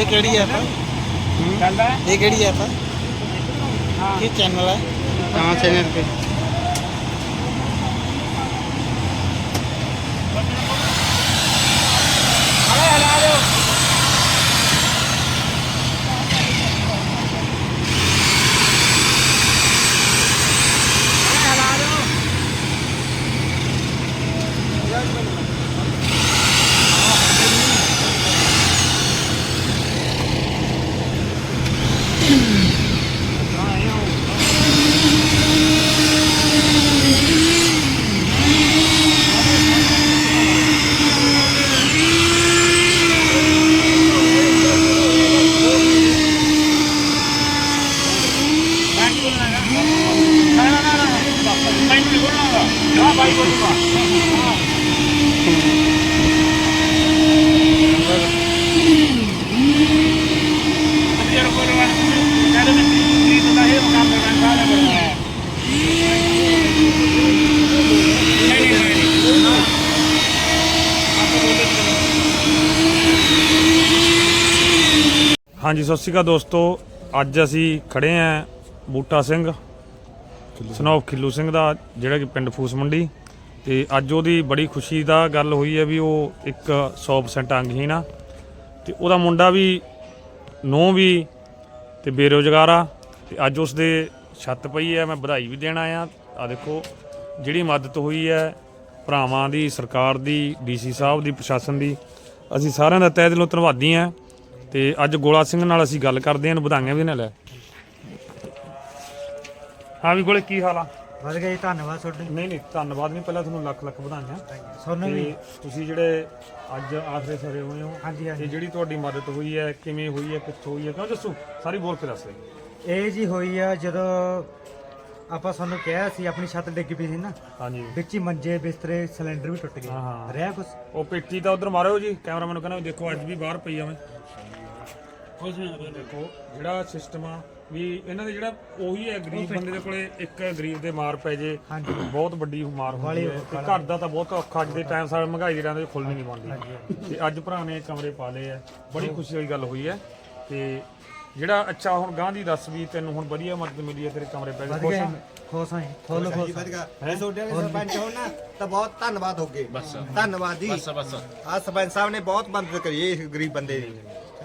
ਇਹ ਕਿਹੜੀ ਐਪ ਹੈ ਚੱਲਦਾ ਇਹ ਕਿਹੜੀ ਐਪ ਹੈ। ਕੀ ਚੈਨਲ ਹੈ ਤਾਂ ਚੈਨਲ ਤੇ। ਹਾਂਜੀ ਸਤਿ ਸ਼੍ਰੀ ਅਕਾਲ ਦੋਸਤੋ। ਅੱਜ ਅਸੀਂ ਖੜੇ ਆਂ ਬੂਟਾ ਸਿੰਘ। ਸਨੋਫ ਖਿੱਲੂ ਸਿੰਘ ਦਾ ਜਿਹੜਾ ਕਿ ਪਿੰਡ ਫੂਸ ਮੰਡੀ। ਤੇ ਅੱਜ ਉਹਦੀ ਬੜੀ ਖੁਸ਼ੀ ਦਾ ਗੱਲ ਹੋਈ ਹੈ ਵੀ ਉਹ ਇੱਕ 100% ਅੰਗਹੀਣ ਆ। ਤੇ ਉਹਦਾ ਮੁੰਡਾ ਵੀ ਨੌ ਵੀ ਤੇ ਬੇਰੋਜ਼ਗਾਰ ਆ। ਤੇ ਅੱਜ ਉਸ ਦੇ ਛੱਤ ਪਈ ਹੈ, ਮੈਂ ਵਧਾਈ ਵੀ ਦੇਣ ਆਇਆ। ਆ ਦੇਖੋ, ਜਿਹੜੀ ਮਦਦ ਹੋਈ ਹੈ ਭਰਾਵਾਂ ਦੀ, ਸਰਕਾਰ ਦੀ ਡੀਸੀ ਸਾਹਿਬ ਦੀ, ਪ੍ਰਸ਼ਾਸਨ ਦੀ, ਅਸੀਂ ਸਾਰਿਆਂ ਦਾ ਤਹਿ ਦਿਲੋਂ ਧੰਨਵਾਦੀ ਹਾਂ। ਤੇ ਅੱਜ ਗੋਲਾ ਸਿੰਘ ਨਾਲ ਅਸੀਂ ਗੱਲ ਕਰਦੇ ਹਾਂ, ਵਧਾਈਆਂ ਵੀ ਨਾਲ ਲੈ। ਹਾਂ ਵੀ ਗੋਲੇ, ਕੀ ਹਾਲ ਆ? ਵਧ ਗਏ ਧੰਨਵਾਦ ਤੁਹਾਡੇ। ਨਹੀਂ ਨਹੀਂ ਧੰਨਵਾਦ ਨਹੀਂ ਪਹਿਲਾਂ ਤੁਹਾਨੂੰ ਲੱਖ ਲੱਖ ਵਧਾਈਆਂ। ਤੁਹਾਨੂੰ ਵੀ। ਤੇ ਤੁਸੀਂ ਜਿਹੜੇ ਅੱਜ ਆਖਰੇ ਸਰੇ ਹੋਏ ਹੋ ਹਾਂਜੀ ਤੇ ਹਾਂਜੀ ਜਿਹੜੀ ਤੁਹਾਡੀ ਮਦਦ ਹੋਈ ਹੈ ਕਿਵੇਂ ਹੋਈ ਹੈ ਕਿੱਥੋਂ ਹੋਈ ਹੈ ਕਿਉਂ ਦੱਸੋ? ਸਾਰੀ ਬੋਲ ਕੇ ਦੱਸ ਇਹ ਜੀ ਹੋਈ ਆ ਜਦੋਂ ਆਪਾਂ ਸਾਨੂੰ ਕਿਹਾ ਸੀ ਆਪਣੀ ਛੱਤ ਡਿੱਗ ਪਈ ਸੀ ਨਾ। ਹਾਂਜੀ। ਵਿੱਚ ਹੀ ਮੰਜੇ ਬਿਸਤਰੇ ਸਿਲੰਡਰ ਵੀ ਟੁੱਟ ਗਏ। ਹਾਂ, ਹਾਂ। ਰਿਹਾ ਕੁਛ। ਉਹ ਪੇਟੀ ਤਾਂ ਉਧਰ ਮਾਰਿਓ ਜੀ ਕੈਮਰਾਮੈਨ ਨੂੰ ਕਹਿੰਦਾ ਵੀ ਦੇਖੋ ਅੱਜ ਵੀ ਬਾਹਰ ਪਈ ਦੇਖੋ ਜਿਹੜਾ ਸਿਸਟਮ ਆ ਵੀ ਇਹਨਾਂ ਦੇ ਜਿਹੜਾ ਉਹੀ ਹੈ ਗਰੀਬ ਬੰਦੇ ਦੇ ਕੋਲੇ ਇੱਕ ਗਰੀਬ ਦੇ ਮਾਰ ਪੈ ਜੇ ਬਹੁਤ ਵੱਡੀ ਮਾਰ ਹੁੰਦੀ ਹੈ। ਤੇ ਘਰ ਦਾ ਤਾਂ ਬਹੁਤ ਔਖਾ ਅੱਜ ਦੇ ਟਾਈਮ ਸਾਲ ਮਹਿੰਗਾਈ ਦੇ ਟਾਈਮ ਤੇ ਖੁੱਲਣੀ ਨਹੀਂ ਬਣਦੀ। ਤੇ ਅੱਜ ਭਰਾ ਨੇ ਕਮਰੇ ਪਾ ਲਏ ਆ ਬੜੀ ਖੁਸ਼ੀ ਵਾਲੀ ਗੱਲ ਹੋਈ ਹੈ। ਤੇ ਜਿਹੜਾ ਅੱਛਾ ਹੁਣ ਗਾਂ ਦੀ ਦੱਸ ਵੀ ਤੈਨੂੰ ਹੁਣ ਵਧੀਆ ਮਦਦ ਮਿਲੀ ਹੈ ਤੇਰੇ ਕਮਰੇ ਪੈ ਗਏ। ਖੁਸ਼ ਆ? ਖੁਸ਼ ਹਾਂ ਫੁੱਲ ਖੁਸ਼ ਹਾਂ। ਜੇ ਤੁਹਾਡੇ ਵਾਲੇ ਸਰਪੰਚ ਹੋਣ ਨਾ ਤਾਂ ਬਹੁਤ ਧੰਨਵਾਦ ਹੋਗੇ ਬਸ ਧੰਨਵਾਦ ਜੀ। ਬਸ ਬਸ। ਆ ਸਰਪੰਚ ਸਾਹਿਬ ਨੇ ਬਹੁਤ ਮਦਦ ਕਰੀ ਹੈ ਇਸ ਗਰੀਬ ਬੰਦੇ ਦੀ।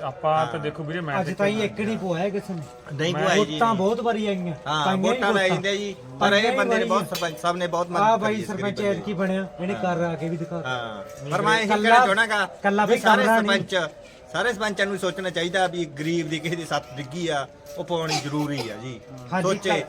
ਆਪਾਂ ਤਾਂ ਦੇਖੋ ਵੀਰੇ ਮੈਂ ਅੱਜ ਤਾਈਂ ਇੱਕ ਨਹੀਂ ਪਵਾਇਆ ਕਿਸੇ ਨੇ। ਨਹੀਂ ਭੁਆਈ ਜੀ ਵੋਟਾਂ ਬਹੁਤ ਵਾਰੀ ਆਈਆਂ। ਹਾਂ ਪਾਈਆਂ ਹੀ ਵੋਟਾਂ ਲੈ ਵੋਟਾਂ। ਜਾਂਦੇ ਜੀ। ਪਰ ਇਹ ਹੀ ਬੰਦੇ ਨੇ ਬਹੁਤ ਵਾਰੀ। ਸਰਪੰਚ ਸਾਹਿਬ ਨੇ ਬਹੁਤ ਮਦਦ ਬਾਈ ਕਰੀ ਇਸ ਸਰਪੰਚ ਗਰੀਬ ਐਤਕੀ ਬਣਿਆ। ਇਹਨੇ ਕਰ ਆ ਕੇ ਵੀ ਦਿਖਾ ਬੰਦੇ ਦੀ। ਹਾਂ ਪਰ ਮੈਂ ਇਹ ਕੱਲਾ- ਕਹਿਣਾ ਚਾਹਣਾਗਾ ਕੱਲਾ ਵੀ ਵੀ ਸਾਰੇ ਕਮਰਾ ਨਹੀਂ। ਸਰਪੰਚ ਸਾਰੇ ਸਰਪੰਚਾਂ ਨੂੰ ਸੋਚਣਾ ਚਾਹੀਦਾ ਵੀ ਗਰੀਬ ਦੀ ਕਿਸੇ ਦੀ ਸੱਤ ਡਿੱਗੀ ਆ ਉਹ ਪਾਉਣੀ ਜ਼ਰੂਰੀ ਆ ਜੀ। ਹਾਂਜੀ ਸੋਚੇ। ਕੱਲ-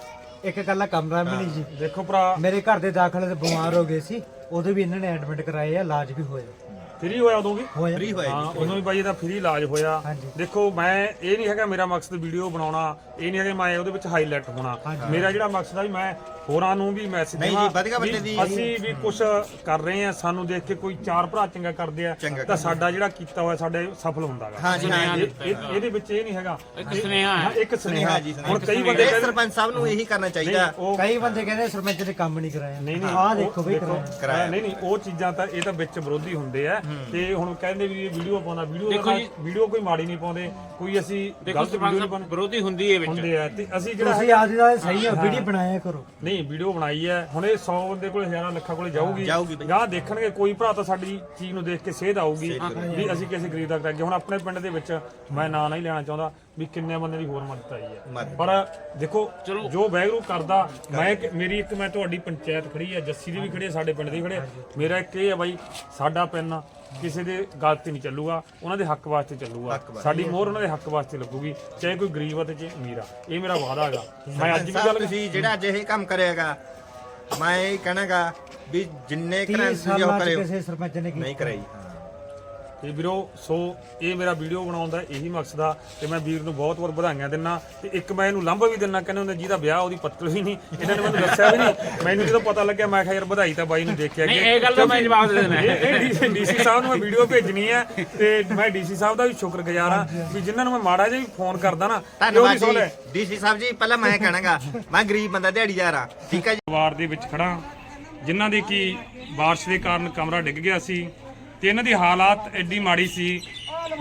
ਇੱਕ ਕੱਲਾ ਕਮਰਾ ਵੀ ਨਹੀਂ ਜੀ। ਦੇਖੋ ਭਰਾ। ਮੇਰੇ ਘਰ ਦੇ ਦਾਖਲੇ ਤੇ ਬਿਮਾਰ ਹੋ ਗਏ ਸੀ ਉਦੋਂ ਵੀ ਇਹਨਾਂ ਨੇ ਐਡਮਿਟ ਕਰਾਏ ਆ ਇਲਾਜ ਵੀ ਹੋਇਆ। ਫ੍ਰੀ ਹੋਇਆ ਉਦੋਂ ਵੀ? ਹੋਇਆ। ਫ੍ਰੀ ਹੋਇਆ ਹਾਂ ਉਦੋਂ ਵੀ ਬਾਈ ਇਹਦਾ ਫ੍ਰੀ ਇਲਾਜ ਹੋਇਆ। ਦੇਖੋ ਮੈਂ ਇਹ ਨਹੀਂ ਹੈਗਾ ਮੇਰਾ ਮਕਸਦ ਵੀਡੀਓ ਬਣਾਉਣਾ ਇਹ ਨਹੀਂ ਹੈਗਾ ਮੈਂ ਉਹਦੇ ਵਿੱਚ ਹਾਈਲਾਈਟ ਹੋਣਾ। ਮੇਰਾ ਜਿਹੜਾ ਮਕਸਦ ਆ ਵੀ ਮੈਂ ਹੋਰਾਂ ਨੂੰ ਵੀ ਮੈਸੇਜ ਨਹੀਂ ਜੀ, ਵਧੀਆ ਬੰਦੇ ਦੀ- ਅਸੀਂ ਵੀ ਕੁਝ ਕਰ ਰਹੇ ਆ ਸਾਨੂੰ ਦੇਖ ਕੇ ਕੋਈ ਚਾਰ ਭਰਾ ਚੰਗਾ ਕਰਦੇ ਆ ਚੰਗਾ ਤਾਂ ਸਾਡਾ ਜਿਹੜਾ ਕੀਤਾ ਹੋਇਆ ਸਾਡੇ ਸਫਲ ਹੁੰਦਾਗਾ ਹਾਂ ਜੀ ਹਾਂ ਜੀ ਇਹਦੇ ਵਿੱਚ ਇਹ ਨਹੀਂ ਹੈਗਾ। ਇੱਕ ਸੁਨੇਹਾ ਹੈ। ਇੱਕ ਸੁਨੇਹਾ। ਸੁਨੇਹਾ ਜੀ, ਹੁਣ ਕਈ ਬੰਦੇ ਇਹ ਕਹਿੰਦੇ ਸਰਪੰਚ ਸਾਹਿਬ ਨੂੰ ਇਹੀ ਕਰਨਾ ਚਾਹੀਦਾ। ਉਹ ਕਈ ਬੰਦੇ ਕਹਿੰਦੇ ਸਰਪੰਚ ਨੇ ਕੰਮ ਨਹੀਂ ਕਰਾਇਆ। ਨਹੀਂ ਨਹੀਂ ਆਹ ਉਹ- ਦੇਖੋ ਬਈ ਕਰਾਇਆ। ਕਰਾਇਆ। ਨਹੀਂ ਨਹੀਂ ਉਹ ਚੀਜ਼ਾਂ ਤਾਂ ਇਹ ਤਾਂ ਵਿੱਚ ਵਿਰੋਧੀ ਹੁੰਦੇ ਆ। ਤੇ ਹੁਣ ਕਹਿੰਦੇ ਵੀ ਇਹ ਵੀਡੀਓ ਪਾਉਂਦਾ ਵੀਡੀਓ ਦੇਖੋ ਜੀ- ਵੀਡੀਓ ਕੋਈ ਮਾੜੀ ਨਹੀਂ ਪਾਉਂਦੇ। ਕੋਈ ਅਸੀਂ ਦੇਖੋ ਗਲਤ ਵੀਡੀਓ ਨਹੀਂ ਪਾਉਂਦੇ। ਵਿਰੋਧੀ ਹੁੰਦੀ ਹੈ ਵਿੱਚ। ਹੁੰਦੇ ਆ। ਤੇ ਅਸੀਂ ਜਿਹੜਾ ਤੁਸੀਂ ਆਦੀ ਦਾ ਸਹੀ ਹੋ। ਵੀਡੀਓ ਬਣਾਇਆ ਕਰੋ। ਨਹੀਂ ਵੀਡੀਓ ਬਣਾਈ ਹੈ। ਹੁਣ ਇਹ 100 ਬੰਦੇ ਕੋਲ ਹਜ਼ਾਰਾਂ ਲੱਖਾਂ ਕੋਲੇ ਜਾਊਗੀ। ਗਾਹ ਦੇਖਣਗੇ ਕੋਈ ਭਰਾ ਤਾਂ ਸਾਡੀ ਚੀਜ਼ ਨੂੰ ਦੇਖ ਕੇ ਸੇਧ ਆਊਗੀ ਵੀ ਅਸੀਂ ਕਿਸੇ ਗਰੀਬ ਦਾ ਕਰਾਂਗੇ। ਹੁਣ ਆਪਣੇ ਪਿੰਡ ਦੇ ਵਿੱਚ ਮੈਂ ਨਾਂ ਨਹੀਂ ਲੈਣਾ ਚਾਹੁੰਦਾ ਵੀ ਕਿੰਨੇ ਬੰਦੇ ਦੀ ਹੋਰ ਮਦਦ ਆਈ ਹੈ। ਪਰ ਦੇਖੋ ਜੋ ਵੈਗਰੂ ਕਰਦਾ ਮੈਂ ਇੱਕ- ਮੇਰੀ ਇੱਕ ਮੈਂ ਤੁਹਾਡੀ ਪੰਚਾਇਤ ਖੜੀ ਹੈ ਜੱਸੀ ਦੀ ਵੀ ਖੜੀ ਹੈ ਸਾਡੇ ਪਿੰਡ ਦੀ ਖੜੇ ਮੇਰਾ ਇੱਕ ਇਹ ਹੈ ਬਾਈ ਸਾਡਾ ਪਿੰਡ ਕਿਸੇ ਦੇ ਗਲਤ ਤੇ ਨਹੀਂ ਚੱਲੂਗਾ ਉਹਨਾਂ ਦੇ ਹੱਕ ਵਾਸਤੇ ਚੱਲੂਗਾ। ਸਾਡੀ ਮੋਹਰ ਉਹਨਾਂ ਦੇ ਹੱਕ ਵਾਸਤੇ ਲੱਗੂਗੀ ਚਾਹੇ ਕੋਈ ਗਰੀਬ ਆ ਤੇ ਚਾਹੇ ਅਮੀਰ ਆ। ਇਹ ਮੇਰਾ ਵਾਅਦਾ ਹੈਗਾ। ਮੈਂ ਅੱਜ ਵੀ ਗੱਲ ਤੁਸੀਂ ਜਿਹੜਾ ਅੱਜ ਇਹ ਕੰਮ ਕਰਿਆਗਾ ਮੈਂ ਇਹ ਕਹਿਣਾਗਾ ਵੀ ਜਿੰਨੇ ਘਰਾਂ 30 ਤੁਸੀਂ ਉਹ ਕਰਿਓ। ਕਿਸੇ ਸਰਪੰਚ ਨੇ ਨਹੀਂ ਕਰਾਈ ਤੇ ਵੀਰੋ ਸੋ ਇਹ ਮੇਰਾ ਵੀਡੀਓ ਬਣਾਉਣ ਦਾ ਇਹੀ ਮਕਸਦ ਆ ਤੇ ਮੈਂ ਵੀਰ ਨੂੰ ਬਹੁਤ ਬਹੁਤ ਵਧਾਈਆਂ ਦਿੰਨਾ ਤੇ ਇੱਕ ਮੈਂ ਇਹਨੂੰ ਲੰਬਾ ਵੀ ਦਿੰਨਾ ਕਹਿੰਦੇ ਹੁੰਦੇ ਜਿਹਦਾ ਵਿਆਹ ਉਹਦੀ ਪੱਤਲ ਹੀ ਨਹੀਂ ਇਹਨਾਂ ਨੇ ਮੈਨੂੰ ਦੱਸਿਆ ਵੀ ਨਹੀਂ। ਮੈਨੂੰ ਜਦੋਂ ਪਤਾ ਲੱਗਿਆ ਮੈਂ ਕਿਹਾ ਯਾਰ ਵਧਾਈ ਤਾਂ ਬਾਈ ਨੂੰ ਦੇਖਿਆ ਨਹੀਂ ਇਹ ਗੱਲ ਦਾ ਮੈਂ ਜਵਾਬ ਦੇ ਦੇਣਾ। ਹੈ। ਇਹ ਡੀਸੀ ਸਾਹਿਬ ਨੂੰ ਮੈਂ ਵੀਡੀਓ ਭੇਜਣੀ ਹੈ ਤੇ ਮੈਂ ਡੀਸੀ ਸਾਹਿਬ ਦਾ ਵੀ ਸ਼ੁਕਰਗੁਜ਼ਾਰ ਆ ਵੀ ਜਿਨ੍ਹਾਂ ਨੂੰ ਮੈਂ ਮਾੜਾ ਜਿਹਾ ਵੀ ਫੋਨ ਕਰਦਾ ਨਾ ਵੀ ਧੰਨਵਾਦ ਜੀ। ਡੀਸੀ ਸਾਹਿਬ ਜੀ ਪਹਿਲਾਂ ਮੈਂ ਕਹਿਣਾਗਾ ਮੈਂ ਗਰੀਬ ਬੰਦਾ ਦਿਹਾੜੀਦਾਰ ਆ। ਠੀਕ ਹੈ ਜੀ? ਪਰਿਵਾਰ ਦੇ ਵਿੱਚ ਖੜਾ ਜਿਨ੍ਹਾਂ ਦੀ ਕੀ ਬਾਰਿਸ਼ ਦੇ ਕਾਰਨ ਕਮਰਾ ਡਿੱਗ ਗਿਆ ਸੀ ਤੇ ਇਹਨਾਂ ਦੀ ਹਾਲਾਤ ਐਡੀ ਮਾੜੀ ਸੀ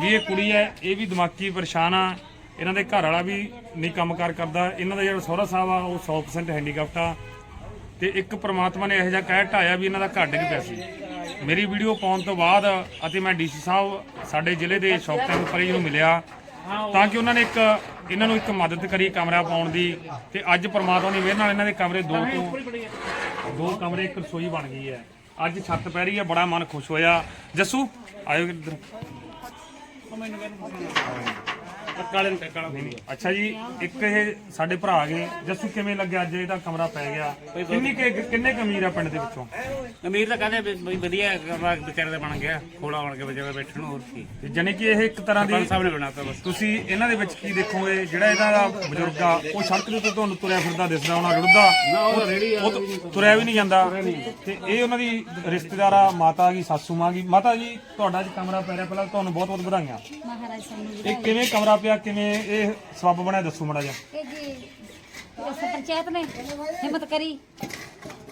ਵੀ ਇਹ ਕੁੜੀ ਹੈ, ਇਹ ਵੀ ਦਿਮਾਗੀ ਪਰੇਸ਼ਾਨ ਆ। ਇਹਨਾਂ ਦੇ ਘਰ ਵਾਲਾ ਵੀ ਨਹੀਂ ਕੰਮਕਾਰ ਕਰਦਾ। ਇਹਨਾਂ ਦਾ ਜਿਹੜਾ ਸਹੁਰਾ ਸਾਹਿਬ ਆ, ਉਹ 100% ਹੈਂਡੀਕੈਪਟ ਆ। ਤੇ ਇੱਕ ਪ੍ਰਮਾਤਮਾ ਨੇ ਇਹੋ ਜਿਹਾ ਕਹਿ ਢਾਇਆ ਵੀ ਇਹਨਾਂ ਦਾ ਘਰ ਡਿੱਗ ਪਿਆ ਸੀ। ਮੇਰੀ ਵੀਡੀਓ ਪਾਉਣ ਤੋਂ ਬਾਅਦ ਅਤੇ ਮੈਂ ਡੀਸੀ ਸਾਹਿਬ, ਸਾਡੇ ਜ਼ਿਲ੍ਹੇ ਦੇ ਸ਼ੌਕਤਨ ਪਰੀ ਨੂੰ ਮਿਲਿਆ ਤਾਂ ਕਿ ਉਹਨਾਂ ਨੇ ਇੱਕ, ਇਹਨਾਂ ਨੂੰ ਇੱਕ ਮਦਦ ਕਰੀ ਕਮਰਾ ਪਾਉਣ ਦੀ ਤੇ ਅੱਜ ਪ੍ਰਮਾਤਮਾ ਦੀ ਮਿਹਰ ਨਾਲ ਇਹਨਾਂ ਦੇ ਕਮਰੇ ਦੋ ਤੋਂ, ਦੋ ਕਮਰੇ, ਇੱਕ ਰਸੋਈ ਬਣ ਗਈ ਹੈ। ਅੱਜ ਛੱਤ ਪੈ ਰਹੀ ਹੈ ਬੜਾ ਮਨ ਖੁਸ਼ ਹੋਇਆ। ਜੱਸੂ ਆਇਓ ਇੱਧਰ। ਕਾਲੇ ਨੂੰ ਕਾਲਾ ਨਹੀਂ, ਨਹੀਂ। ਅੱਛਾ ਜੀ ਇੱਕ ਇਹ ਸਾਡੇ ਭਰਾ ਗਏ ਜੱਸੂ ਕਿਵੇਂ ਲੱਗਿਆ ਅੱਜ ਇਹਦਾ ਕਮਰਾ ਪੈ ਗਿਆ? ਕਿੰਨੀ ਕੁ- ਕਿੰਨੇ ਕਮੀਰ ਆ ਪਿੰਡ ਦੇ ਵਿੱਚੋਂ? ਅਮੀਰ ਤਾਂ ਕਹਿੰਦੇ ਵੀ ਬਈ ਵਧੀਆ ਕਮਰਾ ਵਿਚਾਰੇ ਦਾ ਬਣ ਗਿਆ। ਖੋਲਾ ਬਣ ਕੇ ਵਿਚਾਰੇ ਬੈਠਣ ਨੂੰ ਹੋਰ ਕੀ। ਤੇ ਜਾਣੀ ਕਿ ਇਹ ਇੱਕ ਤਰ੍ਹਾਂ ਦੀ ਪੰਜ ਸਾਹਿਬ ਨੇ ਬਣਾਤਾ ਬਸ। ਤੁਸੀਂ ਇਹਨਾਂ ਦੇ ਵਿੱਚ ਕੀ ਦੇਖੋਗੇ ਜਿਹੜਾ ਇਹਦਾ ਦਾ ਬਜ਼ੁਰਗ ਆ ਉਹ ਸੜਕ ਦੇ ਉੱਤੇ ਤੁਹਾਨੂੰ ਤੁਰਿਆ ਫਿਰਦਾ ਦਿਸਦਾ ਹੋਣਾ ਰੁੜਦਾ। ਉਹ ਰੇੜੀ ਉਹ ਤਾਂ ਤੁਰਿਆ ਵੀ ਨਹੀਂ ਜਾਂਦਾ। ਤੇ ਇਹ ਉਹਨਾਂ ਦੀ ਰਿਸ਼ਤੇਦਾਰ ਆ ਮਾਤਾ ਕੀ ਸਾਸੂ ਮਾਂ ਕੀ ਮਾਤਾ ਜੀ ਤੁਹਾਡਾ ਅੱਜ ਕਮਰਾ ਪੈ ਰਿਹਾ ਪਹਿਲਾਂ ਤੁਹਾਨੂੰ ਬਹੁਤ ਬਹੁਤ ਵਧਾਈਆਂ। ਮਹਾਰਾਜ ਸਾਨੂੰ ਜੀ ਇਹ ਕਿਵੇਂ ਕਮਰਾ ਪਿਆ ਕਿਵੇਂ ਇਹ ਸਬੱਬ ਬਣਿਆ ਦੱਸੋ ਮੜਾ ਇਹ ਜੀ ਇਸ ਪੰਚਾਇਤ ਨੇ ਹਿੰਮਤ ਕਰੀ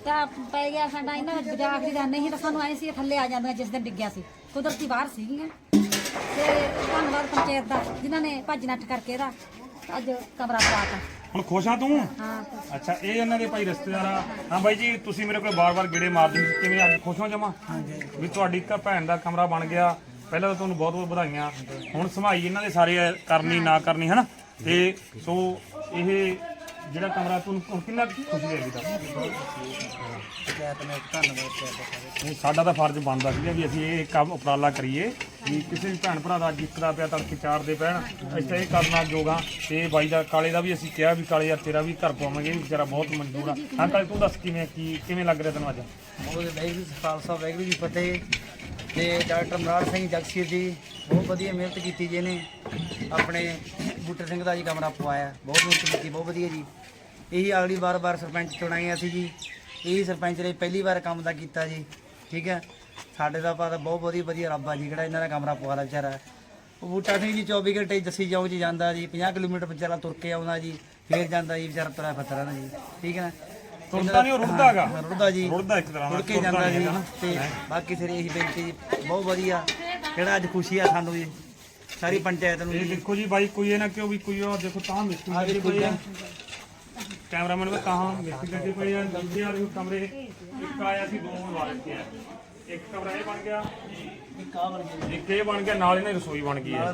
ਤਾਂ ਪੈ ਗਿਆ ਸਾਡਾ ਇਹਨਾਂ ਬਜਾਖ ਦੀ ਦਾ ਨਹੀਂ ਤਾਂ ਸਾਨੂੰ ਆਏ ਸੀ ਇਹ ਥੱਲੇ ਆ ਜਾਂਦੀਆਂ ਜਿਸ ਦਿਨ ਡਿੱਗਿਆ ਸੀ। ਕੁਦਰਤੀ ਬਾਹਰ ਸੀਗੀਆਂ। ਤੇ ਧੰਨਵਾਦ ਪੰਚਾਇਤ ਦਾ ਜਿਨ੍ਹਾਂ ਨੇ ਭੱਜ ਨੱਠ ਕਰਕੇ ਇਹਦਾ ਅੱਜ ਕਮਰਾ ਪਾਤਾ ਹੁਣ ਖੁਸ਼ ਆ ਤੂੰ? ਹਾਂ। ਅੱਛਾ ਇਹ ਇਹਨਾਂ ਦੇ ਭਾਈ ਰਿਸ਼ਤੇਦਾਰ ਆ। ਹਾਂ ਬਾਈ ਜੀ ਤੁਸੀਂ ਮੇਰੇ ਕੋਲ ਬਾਰ-ਬਾਰ ਗੇੜੇ ਮਾਰਦੇ ਸੀ ਕਿਵੇਂ ਅੱਜ ਖੁਸ਼ ਹੋ ਜਮਾ? ਵੀ ਤੁਹਾਡੀ ਇੱਕ ਭੈਣ ਦਾ ਕਮਰਾ ਬਣ ਗਿਆ ਪਹਿਲਾਂ ਤਾਂ ਤੁਹਾਨੂੰ ਬਹੁਤ-ਬਹੁਤ ਵਧਾਈਆਂ। ਹੁਣ ਸਮਾਈ ਇਹਨਾਂ ਦੇ ਸਾਰੇ ਕਰਨੀ, ਨਾ ਕਰਨੀ, ਹਨਾ? ਤੇ ਸੋ ਇਹ ਜਿਹੜਾ ਕਮਰਾ ਤੁਹਾਨੂੰ ਹੁਣ ਕਿੰਨਾ ਕੁ ਖੁਸ਼ੀ ਹੈਗੀ ਤਾਂ ਨਹੀਂ, ਸਾਡਾ ਤਾਂ ਫਰਜ਼ ਬਣਦਾ ਸੀਗਾ ਵੀ ਅਸੀਂ ਇਹ ਕੰਮ ਉਪਰਾਲਾ ਕਰੀਏ ਵੀ ਕਿਸੇ ਵੀ ਭੈਣ ਭਰਾ ਦਾ ਜਿੱਤਦਾ ਪਿਆ, ਤੜਕੇ ਚਾਰ ਦੇ ਪੈਣ। ਅਸੀਂ ਤਾਂ ਇਹ ਕਰਨਾ ਯੋਗਾ ਤੇ ਬਾਈ ਦਾ, ਕਾਲੇ ਦਾ ਵੀ ਅਸੀਂ ਕਿਹਾ ਵੀ ਕਾਲੇ ਯਾਰ ਤੇਰਾ ਵੀ ਘਰ ਪਾਵਾਂਗੇ ਇਹ ਵਿਚਾਰਾ ਬਹੁਤ ਮਜ਼ਦੂਰ ਆ। ਹਾਂ, ਕਾਲੇ, ਤੂੰ ਦੱਸ ਕਿਵੇਂ, ਕੀ, ਕਿਵੇਂ ਲੱਗ ਰਿਹਾ ਤੈਨੂੰ ਅੱਜ? ਬਹੁਤ ਵਾਹਿਗੁਰੂ ਜੀ ਖਾਲਸਾ, ਵਾਹਿਗੁਰੂ ਜੀ ਫਤਿਹ। ਤੇ ਡਾਕਟਰ ਮਰਾੜ ਸਿੰਘ ਜਗਸੀਰ ਜੀ, ਬਹੁਤ ਵਧੀਆ ਮਿਹਨਤ ਕੀਤੀ ਜੀ ਇਹਨੇ। ਆਪਣੇ ਬੂਟੇ ਸਿੰਘ ਦਾ ਜੀ ਕਮਰਾ ਪਵਾਇਆ। ਬਹੁਤ ਮਿਹਨਤ ਕੀਤੀ, ਬਹੁਤ ਵਧੀਆ ਜੀ। ਇਹੀ ਅਗਲੀ ਵਾਰ ਵਾਰ ਸਰਪੰਚ ਚੁਣਾਏ ਅਸੀਂ ਜੀ। ਇਹੀ ਸਰਪੰਚ ਨੇ ਪਹਿਲੀ ਵਾਰ ਕੰਮ ਦਾ ਕੀਤਾ ਜੀ, ਠੀਕ ਹੈ। ਸਾਡੇ ਦਾ ਪਤਾ ਬਹੁਤ ਵਧੀਆ ਵਧੀਆ ਰੱਬ ਆ ਜੀ, ਜਿਹੜਾ ਇਹਨਾਂ ਦਾ ਕਮਰਾ ਪਵਾ ਲਿਆ ਵਿਚਾਰਾ। ਉਹ ਬੂਟਾ ਸਿੰਘ ਜੀ 24 ਘੰਟੇ ਦੱਸੀ ਜਾਉ ਜੀ ਜਾਂਦਾ ਜੀ 50 ਕਿਲੋਮੀਟਰ ਵਿਚਾਰਾ ਤੁਰ ਕੇ ਆਉਂਦਾ ਜੀ, ਫੇਰ ਜਾਂਦਾ ਜੀ ਵਿਚਾਰਾ ਤਰਾ ਫਤਰਾ ਨਾ ਜੀ, ਠੀਕ ਹੈ ਨਾ। ਤੁਰਦਾ ਨਹੀਂ ਉਹ ਰੁੜਦਾ ਹੈਗਾ। ਹਾਂ, ਰੁੜਦਾ ਜੀ। ਰੁੜਦਾ ਇੱਕ ਤਰ੍ਹਾਂ ਦਾ ਕੇ ਜਾਂਦਾ ਜੀ। ਤੇ ਬਾਕੀ ਸਿਰੇ ਇਹੀ ਬੇਨਤੀ ਜੀ ਬਹੁਤ ਵਧੀਆ। ਜਿਹੜਾ ਅੱਜ ਖੁਸ਼ੀ ਆ ਸਾਨੂੰ ਜੀ। ਸਾਰੀ ਪੰਚਾਇਤ ਨੂੰ ਜੀ। ਦੇਖੋ ਜੀ ਬਾਈ ਕੋਈ ਇਹ ਨਾ ਕਿਉਂ ਵੀ ਕੋਈ ਉਹ ਦੇਖੋ ਤਾਂ ਮਿਸਤਰੀ ਲੱਗੇ ਪਏ ਆ। ਕੈਮਰਾਮੈਨ ਵੀ ਕਹਾਂ ਮਿਸਤਰੀ ਲੱਗੇ ਪਏ ਆ। ਦੂਜੇ ਵਾਲੇ ਕਮਰੇ ਇੱਕ ਆਇਆ ਸੀ ਦੋ ਲਵਾ ਦਿੱਤੇ ਆ। ਇੱਕ ਕਮਰਾ ਇਹ ਬਣ ਗਿਆ। ਇੱਕ ਆ ਬਣ ਗਿਆ ਇੱਕ ਇਹ ਬਣ ਗਿਆ ਨਾਲ ਇਹਨਾਂ ਰਸੋਈ ਬਣ ਗਈ ਹੈ।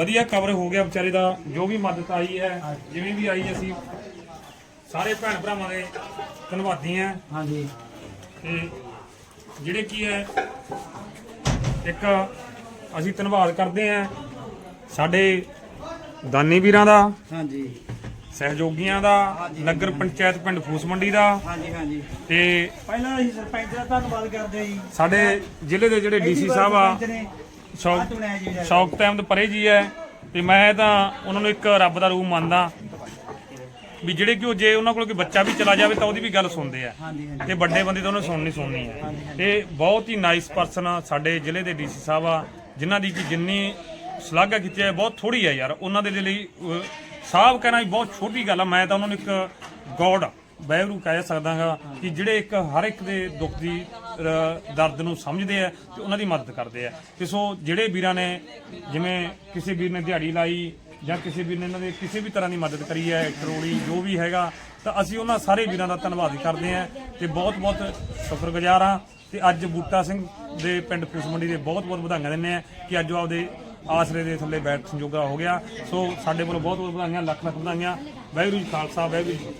ਵਧੀਆ ਕਵਰ ਹੋ ਗਿਆ ਵਿਚਾਰੇ ਦਾ ਜੋ ਵੀ ਮਦਦ ਆਈ ਹੈ ਜਿਵੇਂ ਵੀ ਆਈ ਅਸੀਂ ਸਾਰੇ ਭੈਣ ਭਰਾਵਾਂ ਦੇ ਧੰਨਵਾਦੀ ਆ ਹਾਂਜੀ। ਤੇ ਜਿਹੜੇ ਕੀ ਹੈ ਇੱਕ ਅਸੀਂ ਧੰਨਵਾਦ ਕਰਦੇ ਆ ਸਾਡੇ ਦਾਨੀ ਵੀਰਾਂ ਦਾ ਹਾਂਜੀ। ਸਹਿਯੋਗੀਆਂ ਦਾ ਨਗਰ ਪੰਚਾਇਤ ਪਿੰਡ ਫੂਸ ਮੰਡੀ ਦਾ। ਹਾਂਜੀ ਹਾਂਜੀ। ਤੇ ਪਹਿਲਾਂ ਅਸੀਂ ਸਰਪੰਚ ਦਾ ਧੰਨਵਾਦ ਕਰਦੇ ਜੀ। ਸਾਡੇ ਜ਼ਿਲ੍ਹੇ ਦੇ ਜਿਹੜੇ ਡੀਸੀ ਸਾਹਿਬ ਆ ਸ਼ੌਕ। ਸ਼ੌਕ ਟਾਈਮ ਤੋਂ ਪਰੇ ਜੀ ਹੈ। ਤੇ ਮੈਂ ਤਾਂ ਉਹਨਾਂ ਨੂੰ ਇੱਕ ਰੱਬ ਦਾ ਰੂਪ ਮੰਨਦਾ। ਵੀ ਜਿਹੜੇ ਕਿ ਉਹ ਜੇ ਉਹਨਾਂ ਕੋਲ ਕੋਈ ਬੱਚਾ ਵੀ ਚਲਾ ਜਾਵੇ ਤਾਂ ਉਹਦੀ ਵੀ ਗੱਲ ਸੁਣਦੇ ਆ। ਤੇ ਵੱਡੇ ਬੰਦੇ ਤਾਂ ਉਹਨੇ ਸੁਣਨੀ ਸੁਣਨੀ ਹੈ ਤੇ ਬਹੁਤ ਹੀ ਨਾਈਸ ਪਰਸਨ ਸਾਡੇ ਜ਼ਿਲ੍ਹੇ ਦੇ ਡੀਸੀ ਸਾਹਿਬ ਆ ਜਿਨ੍ਹਾਂ ਦੀ ਕਿ ਜਿੰਨੀ ਸ਼ਲਾਘਾ ਕੀਤੀ ਹੈ ਬਹੁਤ ਥੋੜੀ ਹੈ ਯਾਰ। ਉਹਨਾਂ ਦੇ ਲਈ ਸਾਹਿਬ ਕਹਿਣਾ ਬਹੁਤ ਛੋਟੀ ਗੱਲ ਆ। ਮੈਂ ਤਾਂ ਉਹਨਾਂ ਨੂੰ ਇੱਕ ਗੋਡ ਵੈਰੂ ਕਹਿ ਸਕਦਾਗਾ ਕਿ ਜਿਹੜੇ ਇੱਕ ਹਰ ਇੱਕ ਦੇ ਦੁੱਖ ਦੀ ਦਰਦ ਨੂੰ ਸਮਝਦੇ ਆ ਤੇ ਉਹਨਾਂ ਦੀ ਮਦਦ ਕਰਦੇ ਆ। ਤੇ ਸੋ ਜਿਹੜੇ ਵੀਰਾਂ ਨੇ ਜਿਵੇਂ ਕਿਸੇ ਵੀਰ ਨੇ ਦਿਹਾੜੀ ਲਾਈ ਜਾਂ ਕਿਸੇ ਵੀਰ ਨੇ ਇਹਨਾਂ ਦੇ ਕਿਸੇ ਵੀ ਤਰ੍ਹਾਂ ਦੀ ਮਦਦ ਕਰੀ ਹੈ ਕਰੋੜੀ ਜੋ ਵੀ ਹੈਗਾ, ਤਾਂ ਅਸੀਂ ਉਹਨਾਂ ਸਾਰੇ ਵੀਰਾਂ ਦਾ ਧੰਨਵਾਦ ਕਰਦੇ ਹਾਂ ਤੇ ਬਹੁਤ ਬਹੁਤ ਸ਼ੁਕਰਗੁਜ਼ਾਰ ਹਾਂ ਤੇ ਅੱਜ ਬੂਟਾ ਸਿੰਘ ਦੇ ਪਿੰਡ ਫੂਸ ਮੰਡੀ ਦੇ ਬਹੁਤ ਬਹੁਤ ਵਧਾਈਆਂ ਦਿੰਦੇ ਆ ਕਿ ਅੱਜ ਉਹ ਆਪਦੇ ਆਸਰੇ ਦੇ ਥੱਲੇ ਬੈਠ ਸੰਜੋਗਾ ਹੋ ਗਿਆ। ਸੋ ਸਾਡੇ ਵੱਲੋਂ ਬਹੁਤ ਬਹੁਤ ਵਧਾਈਆਂ ਲੱਖ ਲੱਖ ਵਧਾਈਆਂ। ਵਾਹਿਗੁਰੂ ਜੀ ਖਾਲਸਾ, ਵਾਹਿਗੁਰੂ ਜੀ